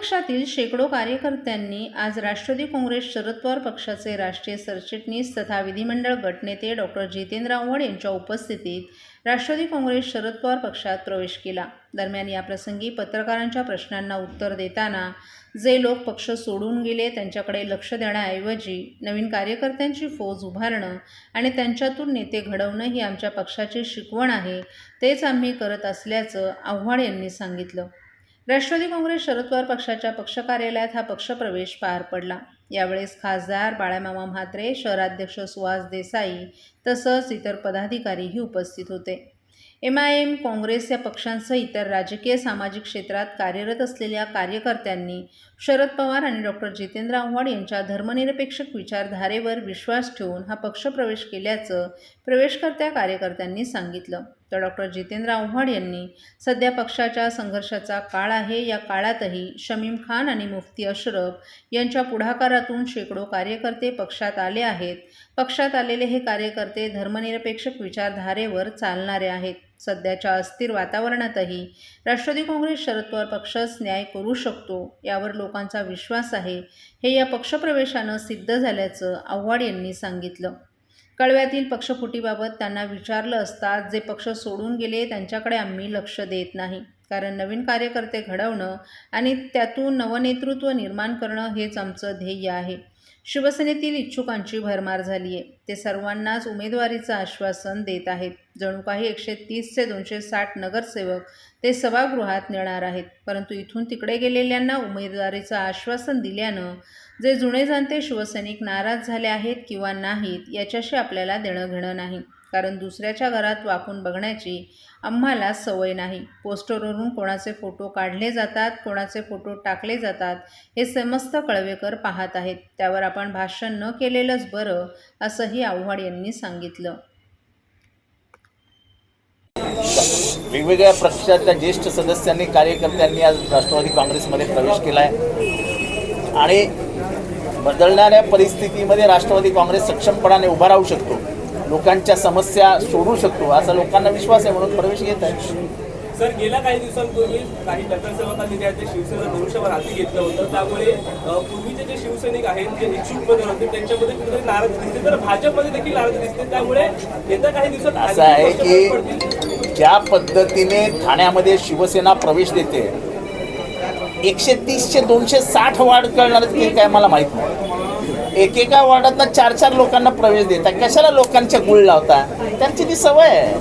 पक्षातील शेकडो कार्यकर्त्यांनी आज राष्ट्रवादी काँग्रेस शरद पवार पक्षाचे राष्ट्रीय सरचिटणीस तथा विधिमंडळ गटनेते डॉक्टर जितेंद्र आव्हाड यांच्या उपस्थितीत राष्ट्रवादी काँग्रेस शरद पवार पक्षात प्रवेश केला. दरम्यान याप्रसंगी पत्रकारांच्या प्रश्नांना उत्तर देताना जे लोक पक्ष सोडून गेले त्यांच्याकडे लक्ष देण्याऐवजी नवीन कार्यकर्त्यांची फौज उभारणं आणि त्यांच्यातून नेते घडवणं ही आमच्या पक्षाची शिकवण आहे तेच आम्ही करत असल्याचं आव्हाड यांनी सांगितलं. राष्ट्रवादी काँग्रेस शरद पवार पक्षाच्या पक्ष कार्यालयात हा पक्षप्रवेश पार पडला. यावेळेस खासदार बाळामामा म्हात्रे शहराध्यक्ष सुहास देसाई तसंच इतर पदाधिकारीही उपस्थित होते. एम आय एम काँग्रेस या पक्षांसह इतर राजकीय सामाजिक क्षेत्रात कार्यरत असलेल्या कार्यकर्त्यांनी शरद पवार आणि डॉक्टर जितेंद्र आव्हाड यांच्या धर्मनिरपेक्ष विचारधारेवर विश्वास ठेवून हा पक्षप्रवेश केल्याचं प्रवेशकर्त्या कार्यकर्त्यांनी सांगितलं. तर डॉक्टर जितेंद्र आव्हाड यांनी सध्या पक्षाच्या संघर्षाचा काळ आहे. या काळातही शमीम खान आणि मुफ्ती अशरफ यांच्या पुढाकारातून शेकडो कार्यकर्ते पक्षात आले आहेत. पक्षात आलेले हे कार्यकर्ते धर्मनिरपेक्ष विचारधारेवर चालणारे आहेत. सध्याच्या अस्थिर वातावरणातही राष्ट्रवादी काँग्रेस शरद पवार पक्षच न्याय करू शकतो यावर लोकांचा विश्वास आहे हे या पक्षप्रवेशानं सिद्ध झाल्याचं आव्हाड यांनी सांगितलं. कळव्यातील पक्षफुटीबाबत त्यांना विचारलं असता जे पक्ष सोडून गेले त्यांच्याकडे आम्ही लक्ष देत नाही. कारण नवीन कार्यकर्ते घडवणं आणि त्यातून नवनेतृत्व निर्माण करणं हेच आमचं ध्येय आहे. शिवसेनेतील इच्छुकांची भरमार झाली आहे ते सर्वांनाच उमेदवारीचं आश्वासन देत आहेत. जणू काही एकशे तीस ते दोनशे साठ नगरसेवक ते सभागृहात नेणार आहेत. परंतु इथून तिकडे गेलेल्यांना उमेदवारीचं आश्वासन दिल्यानं जे जुने जाणते शिवसैनिक नाराज झाले आहेत किंवा नाहीत याच्याशी आपल्याला देणं घेणं नाही. कारण दुसऱ्याच्या घरात वाकून बघण्याची आम्हाला सवय नाही. पोस्टरवरून कोणाचे फोटो काढले जातात कोणाचे फोटो टाकले जातात हे समस्त कळवेकर पाहत आहेत. त्यावर आपण भाषण न केलेलंच बरं असंही आव्हाड यांनी सांगितलं. वेगवेगळ्या पक्षाच्या ज्येष्ठ सदस्यांनी कार्यकर्त्यांनी आज राष्ट्रवादी काँग्रेसमध्ये प्रवेश केला आहे आणि बदलणाऱ्या परिस्थितीमध्ये राष्ट्रवादी काँग्रेस सक्षमपणाने उभा राहू शकतो लोकांच्या समस्या सोडू शकतो असा लोकांना विश्वास आहे म्हणून प्रवेश घेत आहे. सर गेल्या काही दिवसांपूर्वी काही नगरसेवकांनी त्या ते शिवसेना धनुष्यवर हाती घेतलं होतं. त्यामुळे पूर्वीचे जे शिवसैनिक आहेत जे इच्छुकपणे होते त्यांच्यामध्ये कुठेतरी नाराज दिसते. तर भाजपमध्ये देखील नाराज दिसते. त्यामुळे येत्या काही दिवसात असं आहे. की ज्या पद्धतीने ठाण्यामध्ये शिवसेना प्रवेश देते एकशे तीसशे दोनशे साठ वार्ड कळणार की काय मला माहीत नाही. एकेका वार्डातनं चार चार लोकांना प्रवेश देता. कशाला लोकांच्या गुळ लावता? त्यांची ती सवय आहे.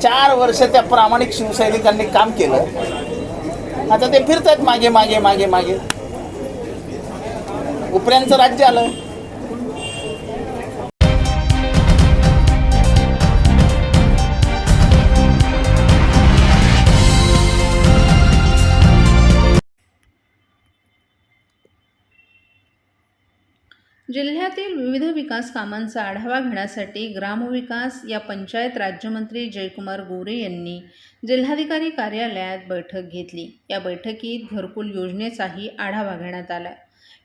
चार वर्ष त्या प्रामाणिक शिवसैनिकांनी काम केलं. आता ते फिरतात मागे मागे मागे मागे. उपऱ्यांचं राज्य आलं. जिल्ह्यातील विविध विकास कामांचा आढावा घेण्यासाठी ग्रामविकास या पंचायत राज्यमंत्री जयकुमार गोरे यांनी जिल्हाधिकारी कार्यालयात बैठक घेतली. या बैठकीत घरकुल योजनेचाही आढावा घेण्यात आला.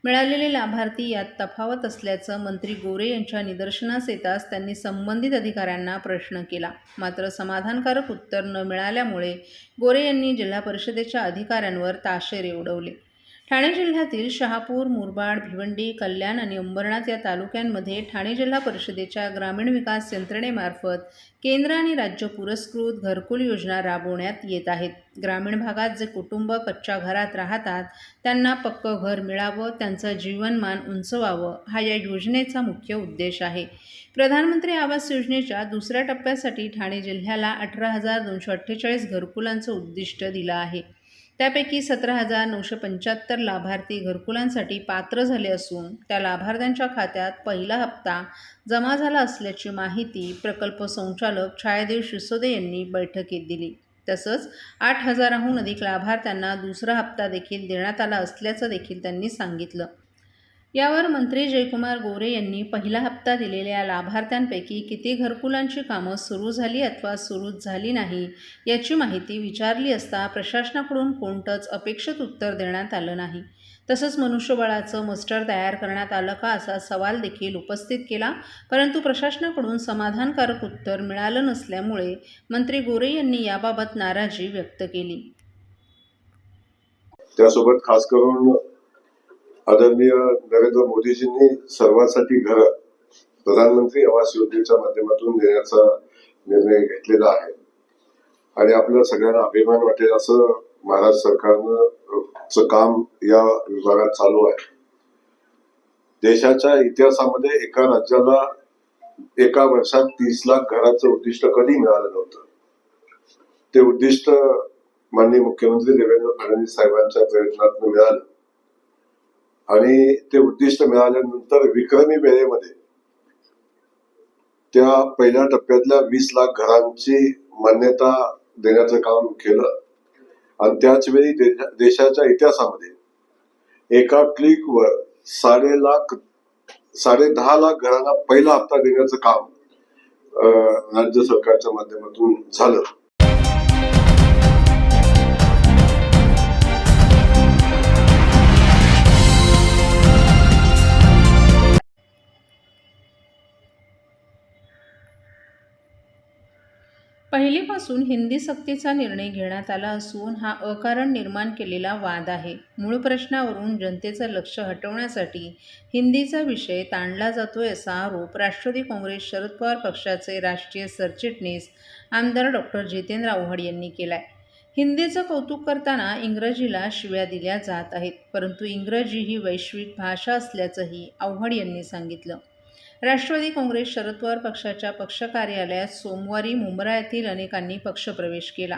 मिळालेले लाभार्थी यात तफावत असल्याचं मंत्री गोरे यांच्या निदर्शनास येताच त्यांनी संबंधित अधिकाऱ्यांना प्रश्न केला. मात्र समाधानकारक उत्तर न मिळाल्यामुळे गोरे यांनी जिल्हा परिषदेच्या अधिकाऱ्यांवर ताशेरे उडवले. ठाणे जिल्ह्यातील शहापूर मुरबाड भिवंडी कल्याण आणि अंबरनाथ या तालुक्यांमध्ये ठाणे जिल्हा परिषदेच्या ग्रामीण विकास यंत्रणेमार्फत केंद्र आणि राज्य पुरस्कृत घरकुल योजना राबवण्यात येत आहेत. ग्रामीण भागात जे कुटुंब कच्च्या घरात राहतात त्यांना पक्कं घर मिळावं त्यांचं जीवनमान उंचवावं हा या योजनेचा मुख्य उद्देश आहे. प्रधानमंत्री आवास योजनेच्या दुसऱ्या टप्प्यासाठी ठाणे जिल्ह्याला अठरा हजार दोनशे अठ्ठेचाळीस घरकुलांचं उद्दिष्ट दिलं आहे. त्यापैकी सतरा हजार नऊशे पंच्याहत्तर लाभार्थी घरकुलांसाठी पात्र झाले असून त्या लाभार्थ्यांच्या खात्यात पहिला हप्ता जमा झाला असल्याची माहिती प्रकल्प संचालक छायादेव शिसोदे यांनी बैठकीत दिली. तसंच आठ हजाराहून अधिक लाभार्थ्यांना दुसरा हप्ता देखील देण्यात आला असल्याचं देखील त्यांनी सांगितलं. यावर मंत्री जयकुमार गोरे यांनी पहिला हप्ता दिलेल्या लाभार्थ्यांपैकी किती घरकुलांची कामं सुरू झाली अथवा सुरूच झाली नाही याची माहिती विचारली असता प्रशासनाकडून कोणतंच अपेक्षित उत्तर देण्यात आलं नाही. तसंच मनुष्यबळाचं मस्टर तयार करण्यात आलं का असा सवाल देखील उपस्थित केला परंतु प्रशासनाकडून समाधानकारक उत्तर मिळालं नसल्यामुळे मंत्री गोरे यांनी याबाबत नाराजी व्यक्त केली. त्यासोबत खास करून आदरणीय नरेंद्र मोदीजींनी सर्वांसाठी घर प्रधानमंत्री आवास योजनेच्या माध्यमातून देण्याचा निर्णय घेतलेला आहे. आणि आपल्या सगळ्यांना अभिमान वाटेल असं महाराष्ट्र सरकारनं काम या विभागात चालू आहे. देशाच्या इतिहासामध्ये एका राज्याला एका वर्षात तीस लाख घराचं उद्दिष्ट कधी मिळालं नव्हतं? ते उद्दिष्ट माननीय मुख्यमंत्री देवेंद्र फडणवीस साहेबांच्या प्रयत्नातून मिळालं. आणि ते उद्दिष्ट मिळाल्यानंतर विक्रमी वेळेमध्ये त्या पहिल्या टप्प्यातल्या वीस लाख घरांची मान्यता देण्याचं काम केलं. आणि त्याच वेळी देशा- देशाच्या इतिहासामध्ये एका क्लिकवर साडे लाख साडे दहा लाख घरांना पहिला हप्ता देण्याचं काम राज्य सरकारच्या माध्यमातून झालं. पहिलीपासून हिंदी सक्तीचा निर्णय घेण्यात आला असून हा अकारण निर्माण केलेला वाद आहे. मूळ प्रश्नावरून जनतेचं लक्ष हटवण्यासाठी हिंदीचा विषय ताणला जातोय असा आरोप राष्ट्रवादी काँग्रेस शरद पवार पक्षाचे राष्ट्रीय सरचिटणीस आमदार डॉक्टर जितेंद्र आव्हाड यांनी केलाय. हिंदीचं कौतुक करताना इंग्रजीला शिव्या दिल्या जात आहेत परंतु इंग्रजी ही वैश्विक भाषा असल्याचंही आव्हाड यांनी सांगितलं. राष्ट्रवादी काँग्रेस शरद पवार पक्षाच्या पक्ष कार्यालयात सोमवारी मुंब्रा येथील अनेकांनी पक्षप्रवेश केला.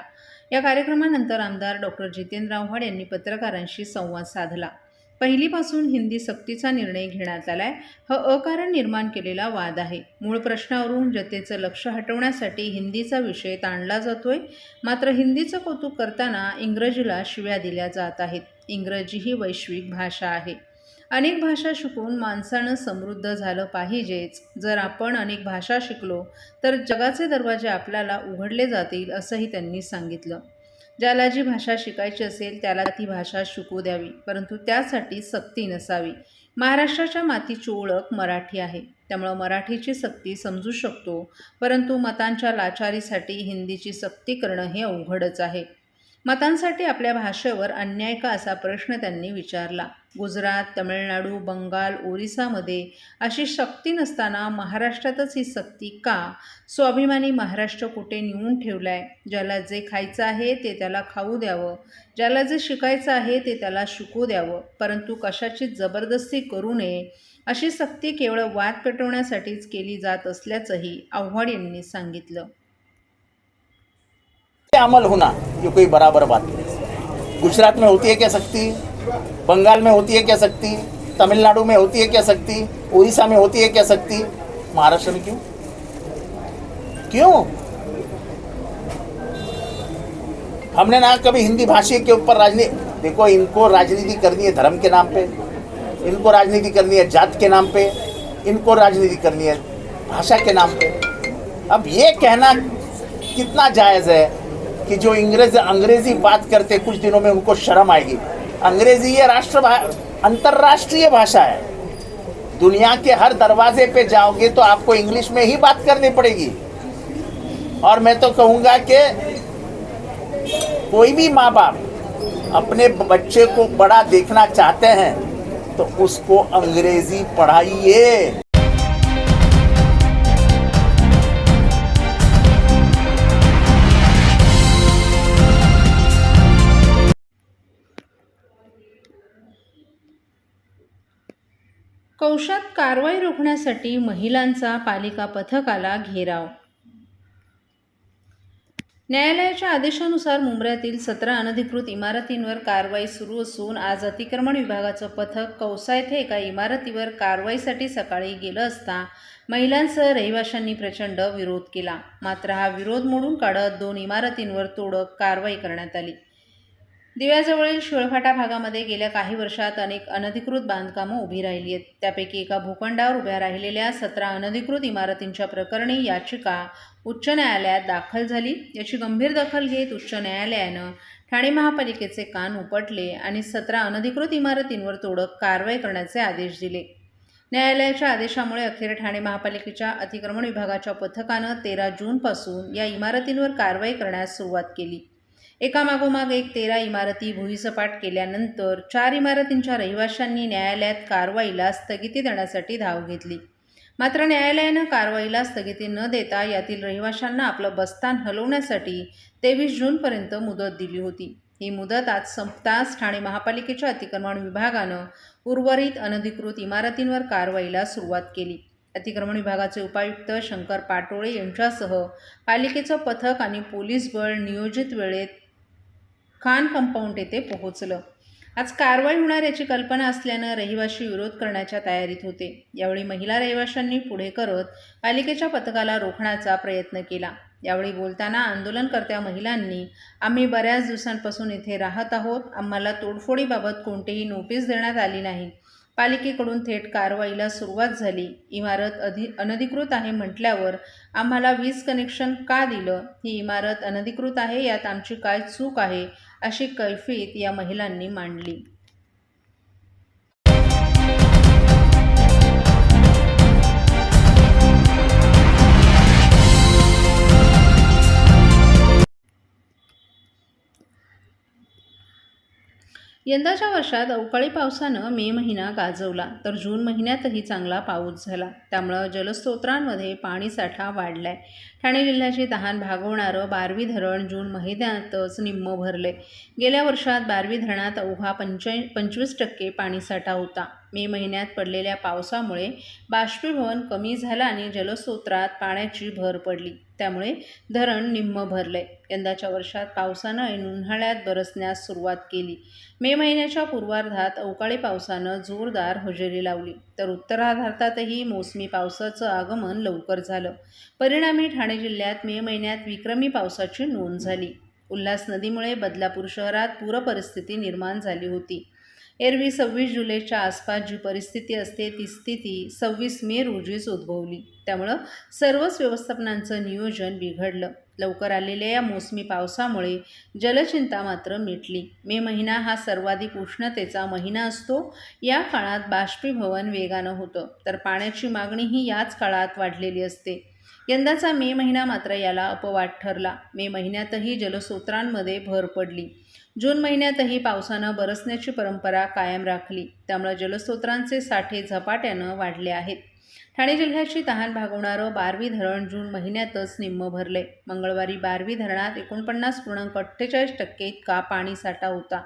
या कार्यक्रमानंतर आमदार डॉक्टर जितेंद्र आव्हाड यांनी पत्रकारांशी संवाद साधला. पहिलीपासून हिंदी सक्तीचा निर्णय घेण्यात आलाय. हा अकारण निर्माण केलेला वाद आहे. मूळ प्रश्नावरून जनतेचं लक्ष हटवण्यासाठी हिंदीचा विषय ताणला जातोय. मात्र हिंदीचं कौतुक करताना इंग्रजीला शिव्या दिल्या जात आहेत. इंग्रजी ही वैश्विक भाषा आहे. अनेक भाषा शिकून माणसानं समृद्ध झालं पाहिजेच. जर आपण अनेक भाषा शिकलो तर जगाचे दरवाजे आपल्याला उघडले जातील असंही त्यांनी सांगितलं. ज्याला जी भाषा शिकायची असेल त्याला ती भाषा शिकू द्यावी. परंतु त्यासाठी सक्ती नसावी. महाराष्ट्राच्या मातीची ओळख मराठी आहे. त्यामुळं मराठीची सक्ती समजू शकतो. परंतु मतांच्या लाचारीसाठी हिंदीची सक्ती करणं हे अवघडच आहे. मतांसाठी आपल्या भाषेवर अन्याय का असा प्रश्न त्यांनी विचारला. गुजरात तमिळनाडू बंगाल ओरिसामध्ये अशी शक्ती नसताना महाराष्ट्रातच ही सक्ती का? स्वाभिमानी महाराष्ट्र कुठे नेऊन ठेवलाय? ज्याला जे खायचं आहे ते त्याला खाऊ द्यावं. ज्याला जे शिकायचं आहे ते त्याला शिकू द्यावं. परंतु कशाची जबरदस्ती करू नये अशी सक्ती केवळ वाद पेटवण्यासाठीच केली जात असल्याचंही आव्हाड यांनी सांगितलं. अमल होना, ये कोई बराबर बात नहीं। गुजरात में होती है क्या सकती बंगाल में होती है क्या सकती तमिलनाडु में होती है क्या सकती उड़ीसा में होती है क्या सकती महाराष्ट्र में क्यों? क्यों? हमने ना कभी हिंदी भाषी के ऊपर राजनीति देखो, इनको राजनीति करनी है धर्म के नाम पे, इनको राजनीति करनी है जात के नाम पे, इनको राजनीति करनी है भाषा के नाम पे। अब ये कहना कितना जायज़ है? कि जो इंग्रेज अंग्रेज़ी बात करते कुछ दिनों में उनको शर्म आएगी। अंग्रेज़ी ये राष्ट्र अंतर्राष्ट्रीय भाषा है। दुनिया के हर दरवाजे पे जाओगे तो आपको इंग्लिश में ही बात करनी पड़ेगी। और मैं तो कहूँगा कि कोई भी माँ बाप अपने बच्चे को बड़ा देखना चाहते हैं तो उसको अंग्रेज़ी पढ़ाइए। कौशात कारवाई रोखण्यासाठी महिलांचा पालिका पथकाला घेराव. न्यायालयाच्या आदेशानुसार मुंबऱ्यातील सतरा अनधिकृत इमारतींवर कारवाई सुरू असून आज अतिक्रमण विभागाचं पथक कौसा येथे एका इमारतीवर कारवाईसाठी सकाळी गेलं असता महिलांसह रहिवाशांनी प्रचंड विरोध केला. मात्र हा विरोध मोडून काढत दोन इमारतींवर तोडक कारवाई करण्यात आली. दिव्याजवळील शिळफाटा भागामध्ये गेल्या काही वर्षात अनेक अनधिकृत बांधकामं उभी राहिली आहेत. त्यापैकी एका भूखंडावर उभ्या राहिलेल्या सतरा अनधिकृत इमारतींच्या प्रकरणी याचिका उच्च न्यायालयात दाखल झाली. याची गंभीर दखल घेत उच्च न्यायालयानं ठाणे महापालिकेचे कान उपटले आणि सतरा अनधिकृत इमारतींवर तोडक कारवाई करण्याचे आदेश दिले. न्यायालयाच्या आदेशामुळे अखेर ठाणे महापालिकेच्या अतिक्रमण विभागाच्या पथकानं तेरा जूनपासून या इमारतींवर कारवाई करण्यास सुरुवात केली. एकामागोमाग एक तेरा इमारती भुईसपाट केल्यानंतर चार इमारतींच्या रहिवाशांनी न्यायालयात कारवाईला स्थगिती देण्यासाठी धाव घेतली. मात्र न्यायालयानं कारवाईला स्थगिती न देता यातील रहिवाशांना आपलं बस्तान हलवण्यासाठी तेवीस जूनपर्यंत मुदत दिली होती. ही मुदत आज संपताच ठाणे महापालिकेच्या अतिक्रमण विभागानं उर्वरित अनधिकृत इमारतींवर कारवाईला सुरुवात केली. अतिक्रमण विभागाचे उपायुक्त शंकर पाटोळे यांच्यासह पालिकेचं पथक आणि पोलीस बळ नियोजित वेळेत खान कंपाऊंड येथे पोहोचलं. आज कारवाई होणार याची कल्पना असल्यानं रहिवाशी विरोध करण्याच्या तयारीत होते. यावेळी महिला रहिवाशांनी पुढे करत पालिकेच्या पथकाला रोखण्याचा प्रयत्न केला. यावेळी बोलताना आंदोलनकर्त्या महिलांनी आम्ही बऱ्याच दिवसांपासून इथे राहत आहोत. आम्हाला तोडफोडीबाबत कोणतीही नोटीस देण्यात आली नाही. पालिकेकडून थेट कारवाईला सुरुवात झाली. इमारत अधि अनधिकृत आहे म्हटल्यावर आम्हाला वीज कनेक्शन का दिलं? ही इमारत अनधिकृत आहे यात आमची काय चूक आहे? अशी कैफियत या महिलांनी मांडली. यंदाच्या वर्षात अवकाळी पावसानं मे महिना गाजवला तर जून महिन्यातही चांगला पाऊस झाला. त्यामुळं जलस्रोतांमध्ये पाणीसाठा वाढलाय. ठाणे जिल्ह्याची तहान भागवणारं बारवी धरण जून महिन्यातच निम्म भरले गेल्या वर्षात बारवी धरणात अवघा पंचा पंचवीस टक्के पाणीसाठा होता. मे महिन्यात पडलेल्या पावसामुळे बाष्पीभवन कमी झालं आणि जलस्रोत्रात पाण्याची भर पडली. त्यामुळे धरण निम्म भरले. यंदाच्या वर्षात पावसानं आणि उन्हाळ्यात बरसण्यास सुरुवात केली. मे महिन्याच्या पूर्वार्धात अवकाळी पावसानं जोरदार हजेरी लावली. तर उत्तरार्धातही मोसमी पावसाचं आगमन लवकर झालं. परिणामी ठाणे जिल्ह्यात मे महिन्यात विक्रमी पावसाची नोंद झाली. उल्हास नदीमुळे बदलापूर शहरात पूरपरिस्थिती निर्माण झाली होती. एरवी सव्वीस जुलैच्या आसपास जी परिस्थिती असते ती स्थिती सव्वीस मे रोजीच उद्भवली. त्यामुळं सर्वच व्यवस्थापनांचं नियोजन बिघडलं. लवकर आलेल्या या मोसमी पावसामुळे जलचिंता मात्र मिटली. मे महिना हा सर्वाधिक उष्णतेचा महिना असतो. या काळात बाष्पीभवन वेगानं होतं. तर पाण्याची मागणीही याच काळात वाढलेली असते. यंदाचा मे महिना मात्र याला अपवाद ठरला. मे महिन्यातही जलस्रोतांमध्ये भर पडली. जून महिन्यातही पावसानं बरसण्याची परंपरा कायम राखली. त्यामुळे जलस्रोतांचे साठे झपाट्यानं वाढले आहेत. ठाणे जिल्ह्याची तहान भागवणारं बारवी धरण जून महिन्यातच निम्म भरले. मंगळवारी बारवी धरणात एकोणपन्नास पूर्णांक अठ्ठेचाळीस टक्के इतका पाणीसाठा होता.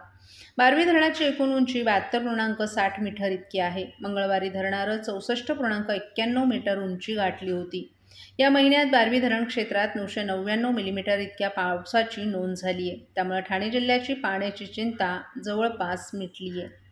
बारवी धरणाची एकूण उंची बहात्तर पूर्णांक साठ मीटर इतकी आहे. मंगळवारी धरणारं चौसष्ट पूर्णांक एक्क्याण्णव मीटर उंची गाठली होती. या महिन्यात बारवी धरण क्षेत्रात नऊशे नव्याण्णव मिलीमीटर इतक्या पावसाची नोंद झाली आहे त्यामुळे ठाणे जिल्ह्याची पाण्याची चिंता जवळपास मिटली आहे